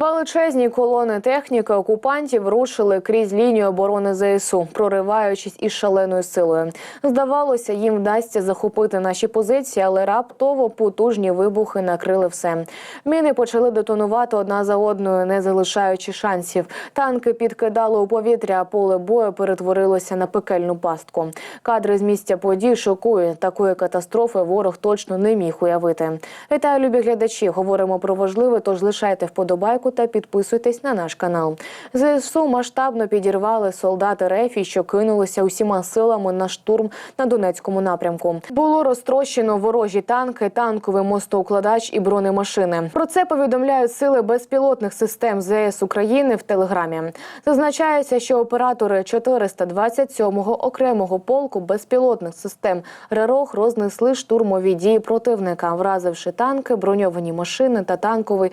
Величезні колони техніки окупантів рушили крізь лінію оборони ЗСУ, прориваючись із шаленою силою. Здавалося, їм вдасться захопити наші позиції, але раптово потужні вибухи накрили все. Міни почали детонувати одна за одною, не залишаючи шансів. Танки підкидали у повітря, а поле бою перетворилося на пекельну пастку. Кадри з місця подій шокують. Такої катастрофи ворог точно не міг уявити. Вітаю, любі глядачі. Говоримо про важливе, тож лишайте вподобайку та підписуйтесь на наш канал. ЗСУ масштабно підірвали солдати РЕФІ, що кинулися усіма силами на штурм на Донецькому напрямку. Було розтрощено ворожі танки, танковий мостоукладач і бронемашини. Про це повідомляють сили безпілотних систем ЗС України в Телеграмі. Зазначається, що оператори 427-го окремого полку безпілотних систем РЕРОХ рознесли штурмові дії противника, вразивши танки, броньовані машини та танковий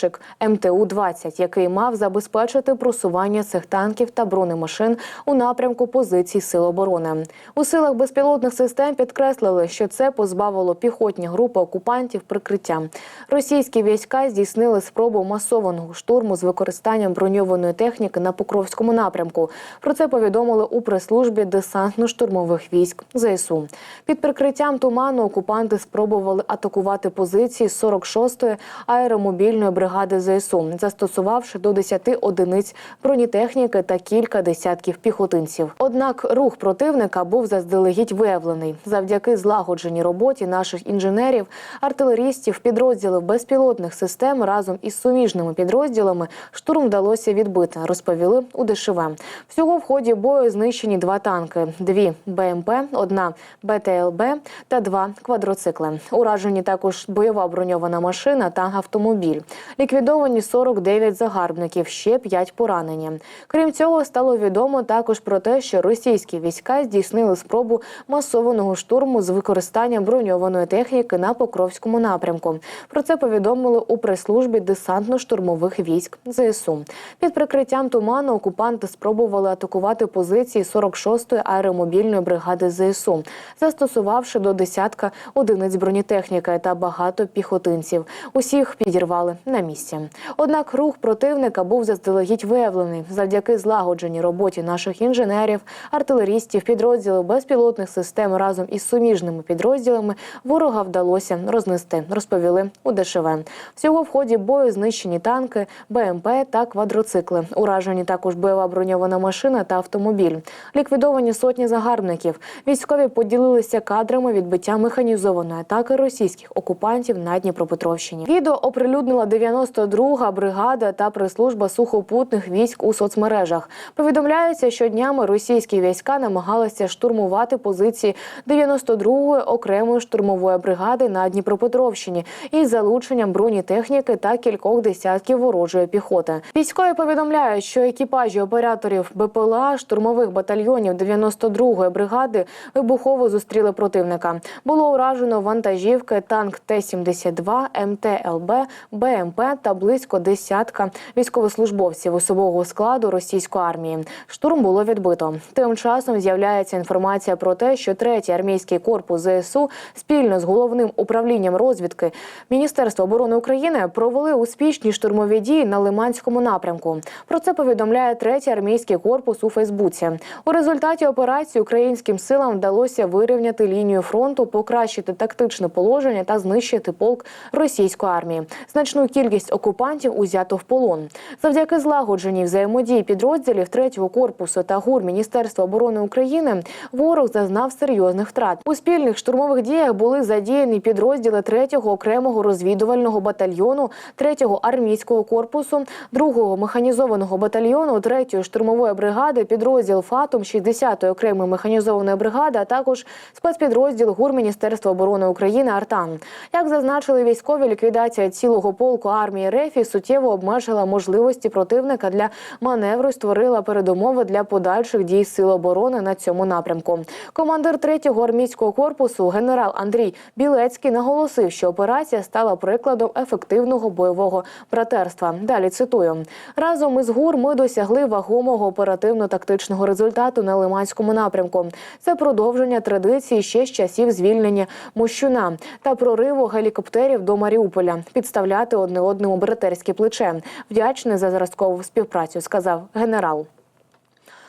мостоукладчик МТУ-20, який мав забезпечити просування цих танків та бронемашин у напрямку позицій сил оборони. У силах безпілотних систем підкреслили, що це позбавило піхотні групи окупантів прикриття. Російські війська здійснили спробу масованого штурму з використанням броньованої техніки на Покровському напрямку. Про це повідомили у прес-службі десантно-штурмових військ ЗСУ. Під прикриттям туману окупанти спробували атакувати позиції 46-ї аеромобільної бригади ЗСУ, застосувавши до 10 одиниць бронетехніки та кілька десятків піхотинців. Однак рух противника був заздалегідь виявлений завдяки злагодженій роботі наших інженерів, артилерістів, підрозділів безпілотних систем разом із суміжними підрозділами штурм вдалося відбити. Розповіли у ДШВ. Всього в ході бою знищені два танки: дві БМП, одна БТЛБ та два квадроцикли. Уражені також бойова броньована машина та автомобіль. Ліквідовані 49 загарбників, ще 5 поранені. Крім цього, стало відомо також про те, що російські війська здійснили спробу масованого штурму з використанням броньованої техніки на Покровському напрямку. Про це повідомили у прес-службі десантно-штурмових військ ЗСУ. Під прикриттям туману окупанти спробували атакувати позиції 46-ї аеромобільної бригади ЗСУ, застосувавши до десятка одиниць бронетехніки та багато піхотинців. Усіх підірвали на місці. Однак рух противника був заздалегідь виявлений завдяки злагодженій роботі наших інженерів, артилерістів, підрозділів безпілотних систем разом із суміжними підрозділами. Ворога вдалося рознести, розповіли у ДШВ. Всього в ході бою знищені танки, БМП та квадроцикли. Уражені також бойова броньована машина та автомобіль. Ліквідовані сотні загарбників. Військові поділилися кадрами відбиття механізованої атаки російських окупантів на Дніпропетровщині. Відео оприлюднила 92-га бригада та прес-служба сухопутних військ у соцмережах. Повідомляється, що днями російські війська намагалися штурмувати позиції 92-ї окремої штурмової бригади на Дніпропетровщині із залученням бронетехніки та кількох десятків ворожої піхоти. Військові повідомляють, що екіпажі операторів БПЛА штурмових батальйонів 92-ї бригади вибухово зустріли противника. Було уражено вантажівки, танк Т-72, МТЛБ, БМП та близько десятка військовослужбовців особового складу російської армії. Штурм було відбито. Тим часом з'являється інформація про те, що третій армійський корпус ЗСУ спільно з головним управлінням розвідки Міністерства оборони України провели успішні штурмові дії на Лиманському напрямку. Про це повідомляє третій армійський корпус у Фейсбуці. У результаті операції українським силам вдалося вирівняти лінію фронту, покращити тактичне положення та знищити полк російської армії. Значну кількість окупантів узято в полон. Завдяки злагодженій взаємодії підрозділів третього корпусу та гур Міністерства оборони України ворог зазнав серйозних втрат. У спільних штурмових діях були задіяні підрозділи 3-го окремого розвідувального батальйону, 3-го армійського корпусу, 2-го механізованого батальйону, 3-ї штурмової бригади, підрозділ ФАТОМ, 60-ї окремої механізованої бригади, а також спецпідрозділ ГУР Міністерства оборони України Артан. Як зазначили військові, ліквідація цілого полку армії РЕФІ суттєво обмежила можливості противника для маневру і створила передумови для подальших дій сил оборони на цьому напрямку. Командир 3-го армійського корпусу генерал Андрій Білецький наголосив, що операція стала прикладом ефективного бойового братерства. Далі цитую: разом із ГУР ми досягли вагомого оперативно-тактичного результату на Лиманському напрямку. Це продовження традиції ще з часів звільнення Мощуна та прориву гелікоптерів до Маріуполя. Підставляти одне одному братерське плече. Вдячний за зразкову співпрацю, сказав генерал.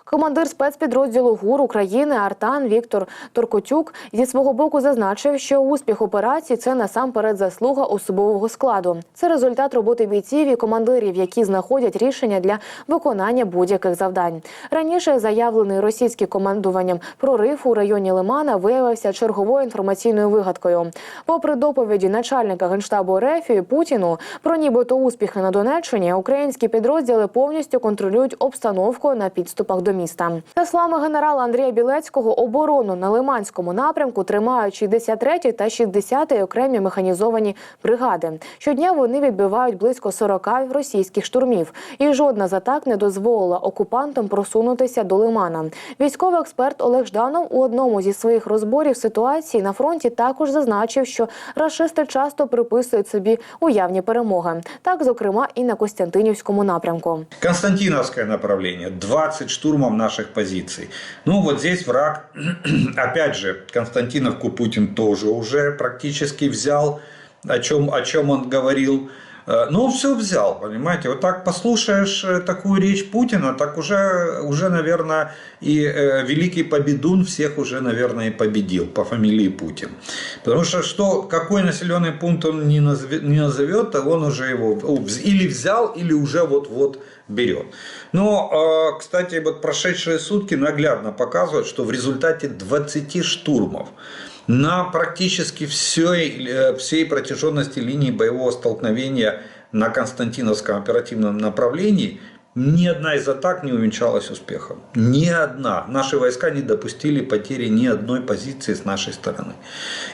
Командир спецпідрозділу ГУР України Артан Віктор Торкотюк зі свого боку зазначив, що успіх операції це насамперед заслуга особового складу. Це результат роботи бійців і командирів, які знаходять рішення для виконання будь-яких завдань. Раніше заявлений російським командуванням прорив у районі Лимана виявився черговою інформаційною вигадкою. Попри доповіді начальника генштабу РФ Путіну про нібито успіхи на Донеччині, українські підрозділи повністю контролюють обстановку на підступах до міста. За словами генерала Андрія Білецького, оборону на Лиманському напрямку тримають 63 та 60 окремі механізовані бригади. Щодня вони відбивають близько 40 російських штурмів, і жодна з атак не дозволила окупантам просунутися до Лимана. Військовий експерт Олег Жданов у одному зі своїх розборів ситуації на фронті також зазначив, що рашисти часто приписують собі уявні перемоги. Так, зокрема, і на Костянтинівському напрямку. Константиновское направление. 20 штурмов наших позиций. Ну, вот здесь враг, опять же, Константиновку Путин тоже уже практически взял, о чем, о чем он говорил. Э, Ну, все взял, понимаете. Вот так послушаешь э, такую речь Путина, так уже, уже наверное, и э, великий победун всех уже, наверное, и победил по фамилии Путин. Потому что, что какой населенный пункт он не назовет, не назовет, он уже его или взял, или уже вот-вот берет. Но, кстати, вот прошедшие сутки наглядно показывают, что в результате 20 штурмов на практически всей, э, всей протяженности линии боевого столкновения на Константиновском оперативном направлении ни одна из атак не увенчалась успехом. Ни одна. Наши войска не допустили потери ни одной позиции с нашей стороны.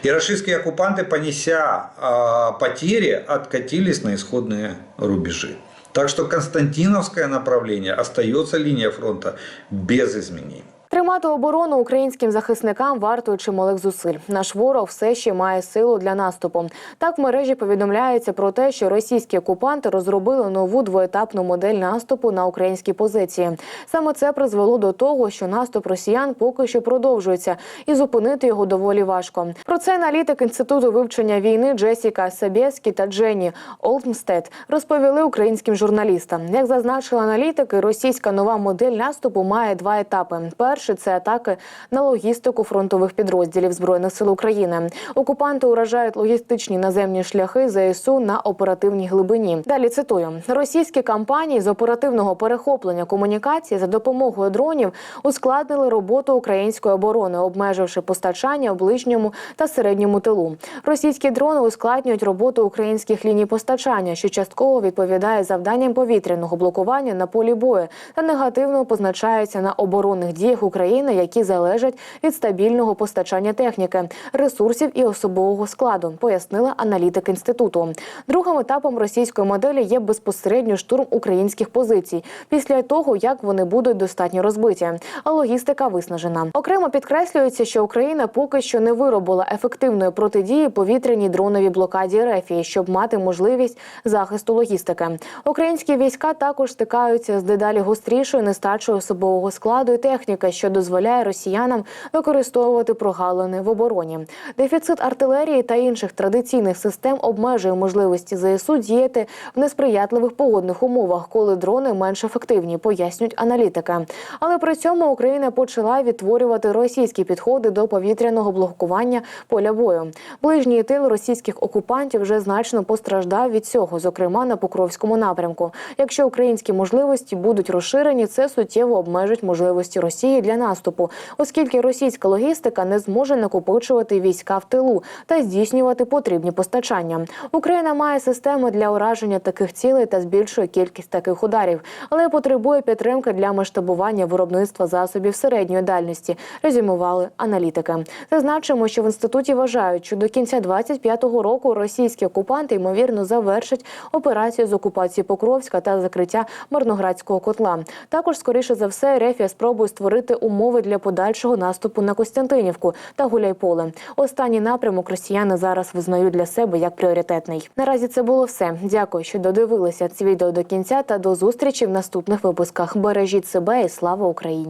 И российские оккупанты, понеся э, потери, откатились на исходные рубежи. Так что Константиновское направление остается линия фронта без изменений. Тримати оборону українським захисникам вартує чималих зусиль. Наш ворог все ще має силу для наступу. Так в мережі повідомляється про те, що російські окупанти розробили нову двоетапну модель наступу на українські позиції. Саме це призвело до того, що наступ росіян поки що продовжується, і зупинити його доволі важко. Про це аналітик інституту вивчення війни Джесіка Сабєскі та Дженні Олтмстед розповіли українським журналістам. Як зазначили аналітики, російська нова модель наступу має два етапи. Перший це атаки на логістику фронтових підрозділів збройних сил України. Окупанти уражають логістичні наземні шляхи ЗСУ на оперативній глибині. Далі цитую: російські кампанії з оперативного перехоплення комунікації за допомогою дронів ускладнили роботу української оборони, обмеживши постачання у ближньому та середньому тилу. Російські дрони ускладнюють роботу українських ліній постачання, що частково відповідає завданням повітряного блокування на полі бою та негативно позначається на оборонних діях України, які залежать від стабільного постачання техніки, ресурсів і особового складу, пояснила аналітик інституту. Другим етапом російської моделі є безпосередньо штурм українських позицій після того, як вони будуть достатньо розбиті, а логістика виснажена. Окремо підкреслюється, що Україна поки що не виробила ефективної протидії повітряній дроновій блокаді РФ, щоб мати можливість захисту логістики. Українські війська також стикаються з дедалі гострішою нестачою особового складу і техніки, що дозволяє росіянам використовувати прогалини в обороні. Дефіцит артилерії та інших традиційних систем обмежує можливості ЗСУ діяти в несприятливих погодних умовах, коли дрони менш ефективні, пояснюють аналітики. Але при цьому Україна почала відтворювати російські підходи до повітряного блокування поля бою. Ближній тил російських окупантів вже значно постраждав від цього, зокрема на Покровському напрямку. Якщо українські можливості будуть розширені, це суттєво обмежить можливості Росії для наступу, оскільки російська логістика не зможе накопичувати війська в тилу та здійснювати потрібні постачання. Україна має систему для ураження таких цілей та збільшує кількість таких ударів, але потребує підтримки для масштабування виробництва засобів середньої дальності. Резюмували аналітики. Зазначимо, що в інституті вважають, що до кінця 25-го року російські окупанти ймовірно завершать операцію з окупації Покровська та закриття Марноградського котла. Також, скоріше за все, Рефія спробує створити умови для подальшого наступу на Костянтинівку та Гуляйполе. Останній напрямок росіяни зараз визнають для себе як пріоритетний. Наразі це було все. Дякую, що додивилися це відео до кінця та до зустрічі в наступних випусках. Бережіть себе і слава Україні!